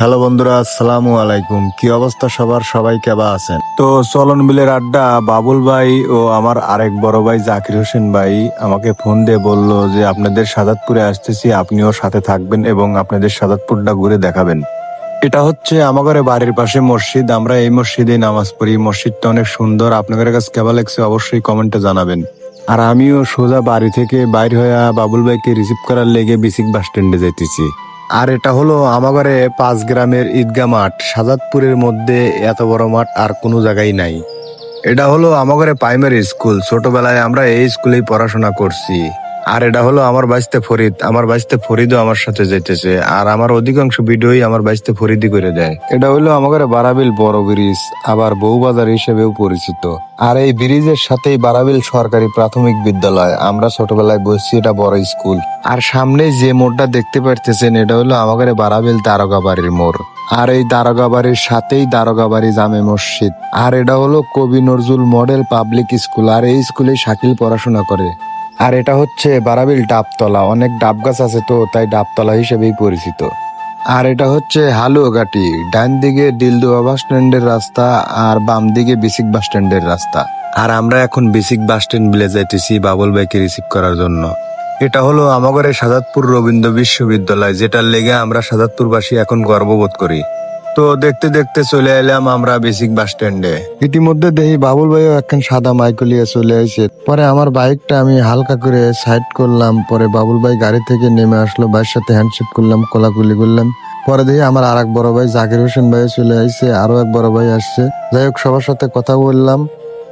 Hello বন্ধুরা, আসসালামু আলাইকুম। কি অবস্থা সবার? সবাই কেবা আছেন? তো চলন বিলের আড্ডা, বাবুল ভাই ও আমার আরেক বড় ভাই জাকির হোসেন ভাই আমাকে ফোন দিয়ে বলল যে, আপনাদের সাদাতপুরে আসতেছি, আপনিও সাথে থাকবেন এবং আপনাদের সাদাতপুরটা ঘুরে দেখাবেন। এটা হচ্ছে আমাদের বাড়ির পাশে মসজিদ। আমরা এই মসজিদে নামাজ পড়ি। মসজিদটা অনেক সুন্দর। আপনাদের কাছে কেবা লাগছে অবশ্যই কমেন্টে জানাবেন। আর আমিও সোজা বাড়ি থেকে বাইর হয়ে বাবুল ভাইকে রিসিভ করার লেগে বিসিক বাস স্ট্যান্ডে যাইতেছি। আর এটা হলো আমাগরে পাঁচ গ্রামের ঈদগা মাঠ। সাজাদপুরের মধ্যে এত বড় মাঠ আর কোনো জায়গায় নাই। এটা হলো আমাগরে প্রাইমারি স্কুল ছোটবেলায় আমরা এই স্কুলেই পড়াশোনা করছি। আর এটা হলো আমার বাইসতে ফরিদ। আমার বাইসতে ফরিদও আমার সাথে যেতেছে আর আমার অধিকাংশ ভিডিওই আমার বাইসতে ফরিদি করে দেয়। এটা হলো আমাদের বারাবিল বড় ব্রিজ, আবার বউবাজার হিসেবেও পরিচিত। আর এই ব্রিজের সাথেই বারাবিল সরকারি প্রাথমিক বিদ্যালয়। আমরা ছোটবেলায় বসছি, এটা বড় স্কুল। আর সামনে যে মোড়টা দেখতে পারতেছেন, এটা হলো আমাদের বারাবিল দারোগা বাড়ির মোড়। আর এই দারোগা বাড়ির সাথেই দারোগা বাড়ি জামে মসজিদ। আর এটা হলো Kabi Nazrul model public school. আর এই স্কুলে শাকিল পড়াশোনা করে। আর এটা হচ্ছে বারাবিল ডাবতলা। অনেক ডাব গাছ আছে তো, তাই ডাবতলা হিসেবেই পরিচিত। আর এটা হচ্ছে হালুয়াঘাটি। ডান দিকে দিলদুয়া বাস স্ট্যান্ডের রাস্তা আর বাম দিকে বিসিক বাস স্ট্যান্ডের রাস্তা। আর আমরা এখন বিসিক বাস স্ট্যান্ড বিলে যাইতেছি বাবুল ভাইকে রিসিভ করার জন্য। এটা হলো আমাদের সাজাদপুর রবীন্দ্র বিশ্ববিদ্যালয়, যেটার লেগে আমরা সাজাদপুরবাসী এখন গর্ববোধ করি। তো দেখতে দেখতে চলে এলাম আমরা বেসিক বাস স্ট্যান্ডে। ইতিমধ্যে দেখি বাবুল ভাইও একখান সাদা মাইক নিয়ে চলে আসে পরে আমার বাইকটা আমি হালকা করে সাইড করলাম, পরে বাবুল ভাই গাড়ি থেকে নেমে আসলো, ভাইয়ের সাথে হ্যান্ডশেক করলাম, কোলাকুলি করলাম। পরে দেখি আমার আর এক বড় ভাই জাকির হোসেন ভাই চলে আসছে আরও এক বড় ভাই আসছে। যাই হোক, সবার সাথে কথা বললাম,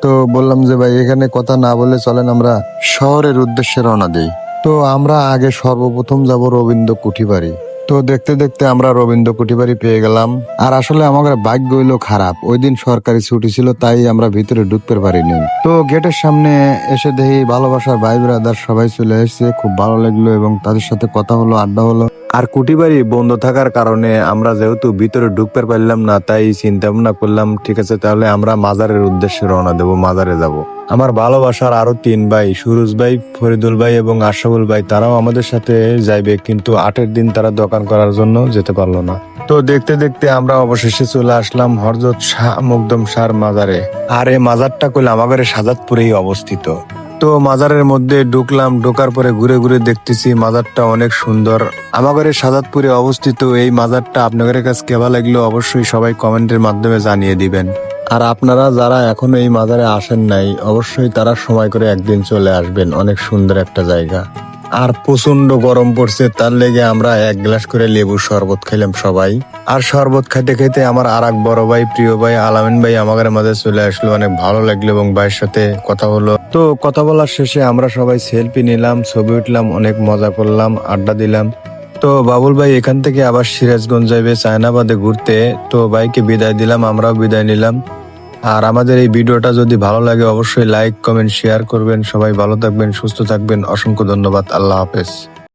তো বললাম যে ভাই, এখানে কথা না বলে চলেন আমরা শহরের উদ্দেশ্যে রওনা দিই। তো আমরা আগে সর্বপ্রথম যাব রবীন্দ্র কুঠিবাড়ি তো দেখতে দেখতে আমরা রবীন্দ্র কুটিবাড়ি পেয়ে গেলাম। আর আসলে আমাদের ভাগ্য হইল খারাপ। ওই দিন সরকারি ছুটি ছিল, তাই আমরা ভিতরে ঢুকতে পারিনি। তো গেটের সামনে এসে দেখি ভালোবাসার ভাই ব্রাদার সবাই চলে এসেছে, খুব ভালো লাগল এবং তাদের সাথে কথা হলো, আড্ডা হলো। আর কুটিবাড়ি বন্ধ থাকার কারণে আমরা যেহেতু ভিতরে ঢুকতে পারলাম না, তাই চিন্তা ভাবনা করলাম, ঠিক আছে, তাহলে আমরা মাজারের উদ্দেশ্যে রওনা দেবো, মাজারে যাব। আমার ভালোবাসার আরও তিন ভাই, সুরজ ভাই, ফরিদুল ভাই এবং আশাবুল ভাই, তারাও আমাদের সাথে যাইবে, কিন্তু আটের দিন তারা দোকান করার জন্য যেতে পারল না। তো দেখতে দেখতে আমরা অবশেষে চলে আসলাম হরজত শাহ মুকদম শাহর মাজারে। আর এই মাজারটা কইলে আমাদের সাজাদপুরেই অবস্থিত। তো মাজারের মধ্যে ঢুকলাম, ঢোকার পরে ঘুরে ঘুরে দেখতেছি মাজারটা অনেক সুন্দর। আমাদের সাজাদপুরে অবস্থিত এই মাজারটা আপনাদের কাছে কেবা লাগল অবশ্যই সবাই কমেন্টের মাধ্যমে জানিয়ে দিবেন। আর আপনারা যারা এখনও এই মাজারে আসেন নাই, অবশ্যই তারা সময় করে একদিন চলে আসবেন, অনেক সুন্দর একটা জায়গা। আর প্রচণ্ড গরম পড়ছে, তার লেগে আমরা এক গ্লাস করে লেবুর শরবত খাইলাম সবাই। আর শরবত খাইতে খাইতে আমার আর এক বড় ভাই, প্রিয় ভাই, আলামিন ভাই আমাদের মাঝে চলে আসলো। অনেক ভালো লাগল এবং ভাইয়ের সাথে কথা হলো। তো কথা বলার শেষে আমরা সবাই সেলফি নিলাম, ছবি উঠলাম, অনেক মজা করলাম, আড্ডা দিলাম। তো বাবুল ভাই এখান থেকে আবার সিরাজগঞ্জ যাইবে, চায়নাবাদে ঘুরতে। তো ভাইকে বিদায় দিলাম, আমরাও বিদায় নিলাম। আর আমাদের এই ভিডিওটা যদি ভালো লাগে, অবশ্যই লাইক কমেন্ট শেয়ার করবেন। সবাই ভালো থাকবেন, সুস্থ থাকবেন। অসংখ্য ধন্যবাদ। আল্লাহ হাফেজ।